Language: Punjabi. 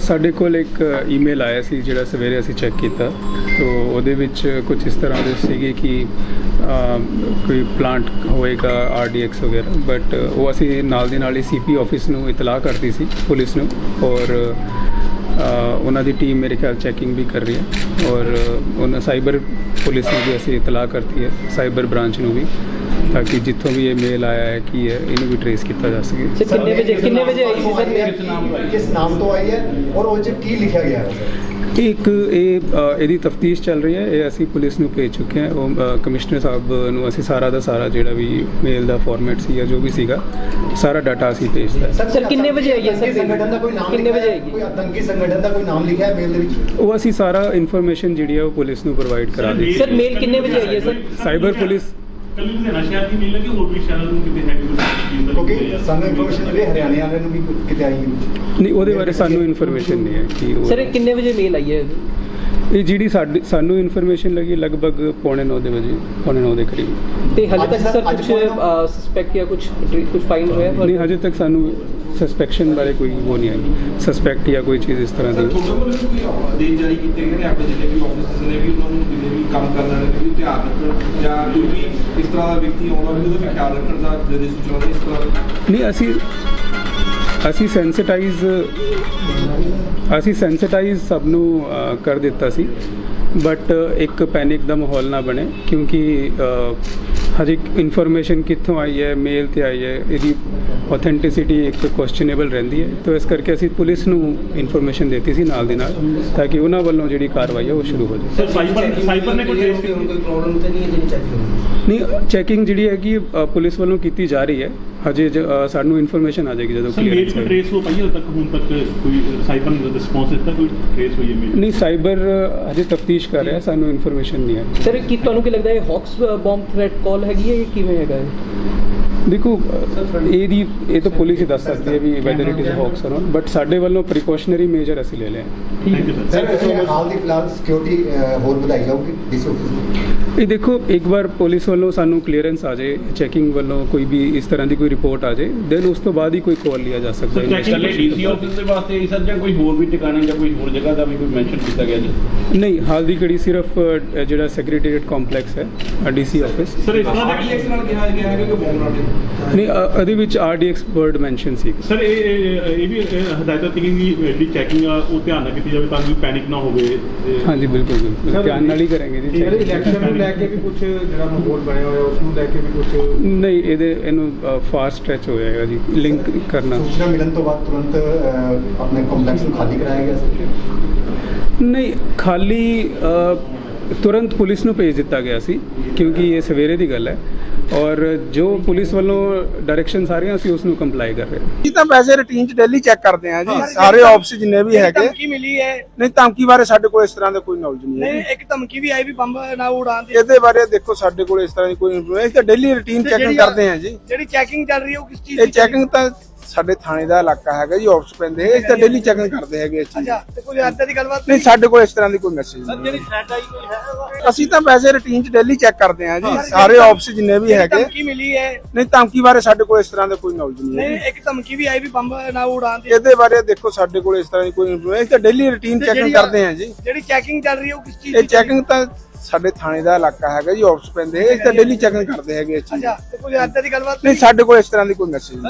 ਸਾਡੇ ਕੋਲ ਇੱਕ ਈਮੇਲ ਆਇਆ ਸੀ, ਜਿਹੜਾ ਸਵੇਰੇ ਅਸੀਂ ਚੈੱਕ ਕੀਤਾ। ਤੋ ਉਹਦੇ ਵਿੱਚ ਕੁਝ ਇਸ ਤਰ੍ਹਾਂ ਦੇ ਸੀਗੇ ਕਿ ਕੋਈ ਪਲਾਂਟ ਹੋਏਗਾ ਆਰਡੀਐਕਸ ਵਗੈਰਾ। ਬਟ ਉਹ ਅਸੀਂ ਨਾਲ ਦੀ ਨਾਲ ਹੀ ਸੀਪੀ ਆਫਿਸ ਨੂੰ ਇਤਲਾਹ ਕਰਤੀ ਸੀ, ਪੁਲਿਸ ਨੂੰ। ਔਰ ਉਹਨਾਂ ਦੀ ਟੀਮ ਮੇਰੇ ਖਿਆਲ ਚੈਕਿੰਗ ਵੀ ਕਰ ਰਹੀ ਹੈ। ਔਰ, ਉਹਨਾਂ ਸਾਈਬਰ ਪੁਲਿਸ ਨੂੰ ਵੀ ਅਸੀਂ ਇਤਲਾਹ ਕਰਤੀ ਹੈ ਸਾਈਬਰ ਬ੍ਰਾਂਚ ਨੂੰ ਵੀ। ਤਾਂ ਕਿ ਜਿੱਥੋਂ ਵੀ ਇਹ ਮੇਲ ਆਇਆ ਹੈ ਕੀ ਹੈ ਇਹਨੂੰ ਵੀ ਟਰੇਸ ਕੀਤਾ ਜਾ ਸਕੇ। ਸਰ ਕਿੰਨੇ ਵਜੇ ਕਿੰਨੇ ਵਜੇ ਆਈ ਸੀ ਸਰ ਮੇਲ? ਕਿਸ ਨਾਮ ਤੋਂ ਆਈ? ਹੈ ਔਰ ਉਹ 'ਚ ਕੀ ਲਿਖਿਆ ਗਿਆ ਹੈ? ਸਰ ਇੱਕ ਇਹ ਇਹਦੀ ਤਫਤੀਸ਼ ਚੱਲ ਰਹੀ ਹੈ ਇਹ ਅਸੀਂ ਪੁਲਿਸ ਨੂੰ ਭੇਜ ਚੁੱਕੇ ਹਾਂ। ਉਹ ਕਮਿਸ਼ਨਰ ਸਾਹਿਬ ਨੂੰ ਅਸੀਂ ਸਾਰਾ ਦਾ ਸਾਰਾ ਜਿਹੜਾ ਵੀ ਮੇਲ ਦਾ ਫਾਰਮੈਟ ਸੀ ਜਾਂ ਜੋ ਵੀ ਸੀਗਾ ਸਾਰਾ ਡਾਟਾ ਅਸੀਂ ਭੇਜਦਾ ਹੈ। ਸਰ, ਕਿੰਨੇ ਵਜੇ ਆਈ ਹੈ ਸਰ? ਆਤੰਕੀ ਸੰਗਠਨ ਦਾ ਕੋਈ ਨਾਮ ਕਿੰਨੇ ਵਜੇ? ਆਈ ਹੈ? ਕੋਈ ਆਤੰਕੀ ਸੰਗਠਨ ਦਾ ਕੋਈ ਨਾਮ ਲਿਖਿਆ ਹੈ ਮੇਲ ਦੇ ਵਿੱਚ? ਉਹ ਅਸੀਂ ਸਾਰਾ ਇਨਫੋਰਮੇਸ਼ਨ ਜਿਹੜੀ ਹੈ ਉਹ ਪੁਲਿਸ ਨੂੰ ਪ੍ਰੋਵਾਈਡ ਕਰਾ ਦਿੱਤੀ ਸਰ ਮੇਲ ਕਿੰਨੇ ਵਜੇ ਆਈ ਹੈ ਸਰ? ਸਾਈਬਰ ਪੁਲਿਸ ਕੱਲੀ ਲੁਧਿਆਣਾ ਸ਼ਹਿਰ ਦੀ ਮਿਲ ਲੱਗੀ ਹੋਰ ਵੀ ਸ਼ਹਿਰਾਂ ਨੂੰ ਕਿਤੇ ਹੈਗੀ ਕੋਈ ਚੀਜ਼ ਕਿਉਂਕਿ ਸਾਨੂੰ ਇਨਫੋਰਮੇਸ਼ਨ ਮਿਲੀ ਹਰਿਆਣੇ ਵਾਲਿਆਂ ਨੂੰ ਵੀ ਕਿਤੇ ਆਈ ਨਹੀਂ ਉਹਦੇ ਬਾਰੇ ਸਾਨੂੰ ਇਨਫੋਰਮੇਸ਼ਨ ਨਹੀਂ ਹੈ ਕਿ ਉਹ ਸਰ ਇਹ ਕਿੰਨੇ ਵਜੇ ਮੇਲ ਆਈ ਹੈ? ਇਹ ਜਿਹੜੀ ਸਾਨੂੰ ਇਨਫੋਰਮੇਸ਼ਨ ਲੱਗੀ ਲਗਭਗ ਪੌਣੇ 9 ਦੇ ਵਜੇ ਪੌਣੇ 9 ਦੇ ਕਰੀਬ। ਤੇ ਹਾਲੇ ਅੱਜ ਤੱਕ ਸਰ- ਕੁਝ ਸਸਪੈਕਟ ਜਾਂ ਕੁਝ ਕੁਝ ਫਾਈਂਡ ਹੋਇਆ ਨਹੀਂ ਹਜੇ ਤੱਕ ਸਾਨੂੰ ਸਸਪੈਕਸ਼ਨ ਬਾਰੇ ਕੋਈ ਉਹ ਨਹੀਂ ਆਈ। ਸਸਪੈਕਟ ਜਾਂ ਕੋਈ ਚੀਜ਼ ਇਸ ਤਰ੍ਹਾਂ ਦੀ। ਵੱਲੋਂ ਆਦੇਸ਼ ਜਾਰੀ ਕੀਤੇ ਗਏ ਨੇ? ਆਪਣੇ ਜਿੰਨੇ ਵੀ ਆਫਿਸਰਸ ਨੇ ਵੀ ਉਹਨਾਂ ਨੂੰ ਜਿੰਨੇ ਵੀ ਕੰਮ ਕਰਨ ਵਾਲੇ ਵੀ ਧਿਆਨ ਰੱਖਣ ਜਾਂ ਕੋਈ ਵੀ ਇਸ ਤਰ੍ਹਾਂ ਦਾ ਵਿਅਕਤੀ ਆਉਂਦਾ ਵੀ ਉਹਦਾ ਵੀ ਖਿਆਲ ਰੱਖਣ ਦਾ ਜਿਹੜੇ ਸੂਚਨਾ ਦੇ ਇਸ ਤਰ੍ਹਾਂ ਨਹੀਂ, ਅਸੀਂ ਅਸੀਂ ਸੈਂਸਿਟਾਈਜ਼ ਅਸੀਂ ਸੈਂਸਿਟਾਈਜ਼ ਸਭ ਨੂੰ ਕਰ ਦਿੱਤਾ ਸੀ। ਬਟ ਇੱਕ ਪੈਨਿਕ ਦਾ ਮਾਹੌਲ ਨਾ ਬਣੇ, ਕਿਉਂਕਿ ਹਜੇ ਇਨਫੋਰਮੇਸ਼ਨ ਕਿੱਥੋਂ ਆਈ ਹੈ ਮੇਲ ਤੇ ਆਈ ਹੈ ਇਹਦੀ ਆਥੈਂਟਿਸਿਟੀ ਇੱਕ ਕੁਐਸਚਨੇਬਲ ਰਹਿੰਦੀ ਹੈ। ਤਾਂ ਇਸ ਕਰਕੇ ਅਸੀਂ ਪੁਲਿਸ ਨੂੰ ਇਨਫੋਰਮੇਸ਼ਨ ਦਿੱਤੀ ਸੀ ਨਾਲ ਦੀ ਨਾਲ ਤਾਂ ਕਿ ਉਹਨਾਂ ਵੱਲੋਂ ਜਿਹੜੀ ਕਾਰਵਾਈ ਹੈ ਉਹ ਸ਼ੁਰੂ ਹੋ ਜਾਵੇ। ਸਰ ਸਾਈਬਰ ਸਾਈਬਰ ਨੇ ਕੋਈ ਟ੍ਰੇਸ ਕੋਈ ਪ੍ਰੋਬਲਮ ਤਾਂ ਨਹੀਂ ਹੈ ਜਿਹਨੂੰ ਚੈੱਕ ਨਹੀਂ ਚੈਕਿੰਗ ਜਿਹੜੀ ਹੈਗੀ ਅ, ਪੁਲਿਸ ਵੱਲੋਂ ਕੀਤੀ ਜਾ ਰਹੀ ਹੈ। ਹਜੇ ਸਾਨੂੰ ਇਨਫੋਰਮੇਸ਼ਨ ਆ ਜਾਏਗੀ ਜਦੋਂ ਸਰ ਮੇਲ ਕਲੀਅਰ ਕੋਈ ਟ੍ਰੇਸ ਹੋ ਪਾਈ ਹਾਲੇ ਤੱਕ? ਹੁਣ ਤੱਕ ਕੋਈ ਸਾਈਬਰ ਰਿਸਪੌਂਸ ਦਿੱਤਾ ਕੋਈ ਟ੍ਰੇਸ ਹੋਈ ਹੈ ਮੇਲ ਨਹੀਂ ਸਾਈਬਰ ਹਜੇ ਤਫਤੀਸ਼ ਕਰ ਰਿਹਾ ਸਾਨੂੰ ਇਨਫੋਰਮੇਸ਼ਨ ਨਹੀਂ ਹੈ ਸਰ ਕੀ ਤੁਹਾਨੂੰ ਕੀ ਲੱਗਦਾ ਹੈ ਹੌਕਸ ਬੰਬ ਥ੍ਰੈਟ ਕਾਲ ਹੈਗੀ ਹੈ ਜਾਂ ਕਿਵੇਂ ਹੈਗਾ ਹੈ ਦੇਖੋ ਅ, ਇਹਦੀ ਇਹ ਤਾਂ ਪੁਲਿਸ ਹੀ ਦੱਸ ਸਕਦੀ ਹੈ ਵੀ whether it is hoax or but ਸਾਡੇ ਵੱਲੋਂ ਪ੍ਰੀਕਾਸ਼ਨਰੀ ਮੇਜਰ ਅਸੀਂ ਲੈ ਲਏ ਹਨ। ਥੈਂਕ ਯੂ ਸਰ ਸਰ ਇਹ ਹਾਲ ਦੀ ਫਿਲਹਾਲ ਸਿਕਿਉਰਿਟੀ ਹੋਰ ਵਧਾਈ ਜਾਊਗੀ ਆਫਿਸ ਦੀ ਇਹ ਦੇਖੋ ਇੱਕ ਵਾਰ ਪੁਲਿਸ ਵੱਲੋਂ ਸਾਨੂੰ ਕਲੀਅਰੈਂਸ ਆ ਜਾਏ ਚੈਕਿੰਗ ਵੱਲੋਂ ਕੋਈ ਵੀ ਇਸ ਤਰ੍ਹਾਂ ਦੀ ਕੋਈ ਰਿਪੋਰਟ ਆ ਜਾਏ ਦੈਨ ਉਸ ਤੋਂ ਬਾਅਦ ਹੀ ਕੋਈ ਕਾਲ ਲਿਆ ਜਾ ਸਕਦਾ ਹੈ। ਡੀਸੀ ਆਫਿਸ ਦੇ ਵਾਸਤੇ ਹੀ ਸਰ ਜਾਂ ਕੋਈ ਹੋਰ ਵੀ ਟਿਕਾਣੇ ਜਾਂ ਕੋਈ ਹੋਰ ਜਗ੍ਹਾ ਦਾ ਵੀ ਕੋਈ ਮੈਂਸ਼ਨ ਕੀਤਾ ਗਿਆ ਜੀ? ਨਹੀਂ ਹਾਲ ਦੀ ਘੜੀ ਸਿਰਫ ਜਿਹੜਾ ਸੈਕਟਰੀਏਟ ਕੰਪਲੈਕਸ ਹੈ ਡੀਸੀ ਆਫਿਸ ਸਰ ਇਸ ਤਰ੍ਹਾਂ ਦੇ ਨਾਲ ਕਿਹਾ ਗਿਆ ਹੈ ਕਿ ਬੋਮ ਨਹੀਂ ਅ, ਇਹਦੇ ਵਿੱਚ ਆਰਡੀਐਕਸ ਵਰਡ ਮੈਂਸ਼ਨ ਸੀ। ਸਰ ਇਹ ਇਹ ਇਹ ਵੀ ਇਹ ਹਦਾਇਤਾਂ ਸੀਗੀਆਂ ਕਿ ਜਿਹੜੀ ਚੈਕਿੰਗ ਆ ਉਹ ਧਿਆਨ ਨਾਲ ਕੀਤੀ ਜਾਵੇ ਤਾਂ ਕਿ ਪੈਨਿਕ ਨਾ ਹੋਵੇ। ਹਾਂਜੀ ਬਿਲਕੁਲ ਬਿਲਕੁਲ। ਧਿਆਨ ਨਾਲ ਹੀ ਕਰਾਂਗੇ ਜੀ। ਜਿਹੜੇ। ਇਲੈਕਸ਼ਨ ਨੂੰ ਲੈ ਕੇ ਵੀ ਕੁਝ ਜਿਹੜਾ ਮਾਹੌਲ ਬਣਿਆ ਹੋਇਆ ਉਸ ਨੂੰ ਲੈ ਕੇ ਵੀ ਕੁਝ ਨਹੀਂ ਇਹਦੇ ਇਹਨੂੰ ਫਾਸਟ ਸਟ੍ਰੈਚ ਹੋ ਜਾਏਗਾ ਜੀ ਲਿੰਕ ਕਰਨਾ। ਸੂਚਨਾ ਮਿਲਣ ਤੋਂ ਬਾਅਦ ਤੁਰੰਤ ਅਹ, ਆਪਣੇ ਕੰਪਲੈਕਸ ਨੂੰ ਖਾਲੀ ਕਰਾਇਆ ਗਿਆ ਸੀ? ਨਹੀਂ ਖਾਲੀ ਅ, ਤੁਰੰਤ ਪੁਲਿਸ ਨੂੰ ਭੇਜ ਦਿੱਤਾ ਗਿਆ ਸੀ ਕਿਉਂਕਿ ਇਹ ਸਵੇਰੇ ਦੀ ਗੱਲ ਹੈ। ਔਰ ਜੋ ਪੁਲਿਸ ਵੱਲੋਂ ਡਾਇਰੈਕਸ਼ਨ ਸਾਰੀਆਂ ਅਸੀਂ ਉਸ ਨੂੰ ਕੰਪਲਾਈ ਕਰ ਰਹੇ ਹਾਂ। ਜੀ ਤਾਂ ਵੈਸੇ ਰੂਟੀਨ ਚ ਡੇਲੀ ਚੈੱਕ ਕਰਦੇ ਆ ਜੀ। ਸਾਰੇ ਆਫਿਸ ਜਿੰਨੇ ਵੀ ਹੈਗੇ। ਧਮਕੀ ਮਿਲੀ ਹੈ। ਨਹੀਂ ਧਮਕੀ ਬਾਰੇ ਸਾਡੇ ਕੋਲ ਇਸ ਤਰ੍ਹਾਂ ਦਾ ਕੋਈ ਨੌਲੇਜ ਨਹੀਂ ਨਹੀਂ ਹੈ ਇੱਕ ਧਮਕੀ ਵੀ ਆਈ ਵੀ ਬੰਬ ਨਾ ਉਡਾਣ ਦੀ। ਇਹਦੇ ਬਾਰੇ ਦੇਖੋ ਸਾਡੇ ਕੋਲ ਇਸ ਤਰ੍ਹਾਂ ਦੀ ਕੋਈ ਇਨਫੋਰਮੇਸ਼ਨ ਤਾਂ ਡੇਲੀ ਰੂਟੀਨ ਚੈਕਿੰਗ ਕਰਦੇ ਆ ਜੀ। ਜਿਹੜੀ ਚੈਕਿੰਗ ਚੱਲ ਰਹੀ ਹੈ ਉਹ ਕਿਸ ਚੀਜ਼ ਇਹ ਚੈਕਿੰਗ ਤਾਂ ਸਾਡੇ ਥਾਣੇ ਦਾ ਇਲਾਕਾ ਹੈਗਾ ਜੀ ਆਫਿਸ ਪੈਂਦੇ ਹੈ ਤਾਂ ਡੇਲੀ ਚੈਕਿੰਗ ਕਰਦੇ ਹੈਗੇ ਇਸ ਹੈ? ਅੱਛਾ ਤੇ ਕੋਈ ਏਦਾਂ ਦੀ ਗੱਲਬਾਤ ਨਹੀਂ ਸਾਡੇ ਕੋਲ ਇਸ ਤਰ੍ਹਾਂ ਦੀ ਕੋਈ ਮੈਸੇਜ ਨਹੀਂ। ਜਿਹੜੀ ਥ੍ਰੈਟ ਆਈ ਕੋਈ ਹੈ ਅਸੀਂ ਤਾਂ ਵੈਸੇ ਰੂਟੀਨ ਚ ਡੇਲੀ ਚੈੱਕ ਕਰਦੇ ਆ ਜੀ ਸਾਰੇ ਆਫਿਸ ਜਿੰਨੇ ਵੀ ਹੈਗੇ। ਧਮਕੀ ਮਿਲੀ ਹੈ। ਨਹੀਂ ਧਮਕੀ ਬਾਰੇ ਸਾਡੇ ਕੋਲ ਇਸ ਤਰ੍ਹਾਂ ਦਾ ਕੋਈ ਨੌਲੇਜ ਨਹੀਂ ਨਹੀਂ ਹੈ ਇੱਕ ਧਮਕੀ ਵੀ ਆਈ ਵੀ ਬੰਬ ਨਾ ਉਡਾਣ ਦੀ। ਇਹਦੇ ਬਾਰੇ ਦੇਖੋ ਸਾਡੇ ਕੋਲ ਇਸ ਤਰ੍ਹਾਂ ਦੀ ਕੋਈ ਇਨਫੋਰਮੇਸ਼ਨ ਤਾਂ ਡੇਲੀ ਰੂਟੀਨ ਤੇ ਚੈਕਿੰਗ ਜਿਹੜੀ- ਕਰਦੇ ਆ ਜੀ। ਜਿਹੜੀ ਚੈਕਿੰਗ ਚੱਲ ਰਹੀ ਹੈ ਉਹ ਕਿਸ ਚੀਜ਼ ਇਹ ਦੀ ਚੈਕਿੰਗ ਤਾਂ ਸਾਡੇ ਥਾਣੇ ਦਾ ਇਲਾਕਾ ਹੈਗਾ ਜੀ ਆਫਿਸ ਪੈਂਦੇ ਹੈ ਇਹ ਤਾਂ ਡੇਲੀ ਚੈਕਿੰਗ ਕਰਦੇ ਹੈਗੇ ਇਸ ਹੈ? ਅੱਛਾ ਤੇ ਕੋਈ ਏਦਾਂ ਦੀ ਗੱਲਬਾਤ ਨਹੀਂ ਸਾਡੇ ਕੋਲ ਇਸ ਤਰ੍ਹਾਂ ਦੀ ਕੋਈ ਮੈਸੇਜ ਨਹੀਂ।